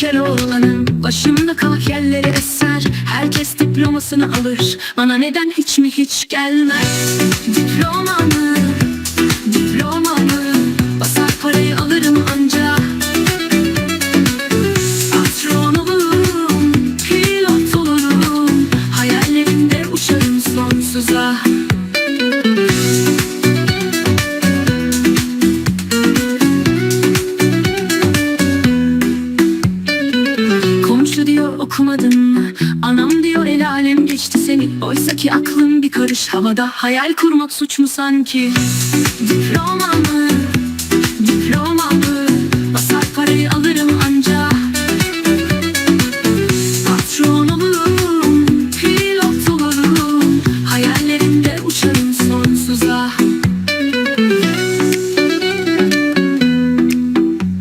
Keloğlan'ım Başımda kalk yerleri eser. Herkes diplomasını alır. Bana neden hiç mi hiç gelmez? Diyor okumadın? Anam diyor el alem geçti seni Oysa ki aklım bir karış havada Hayal kurmak suç mu sanki? Mı?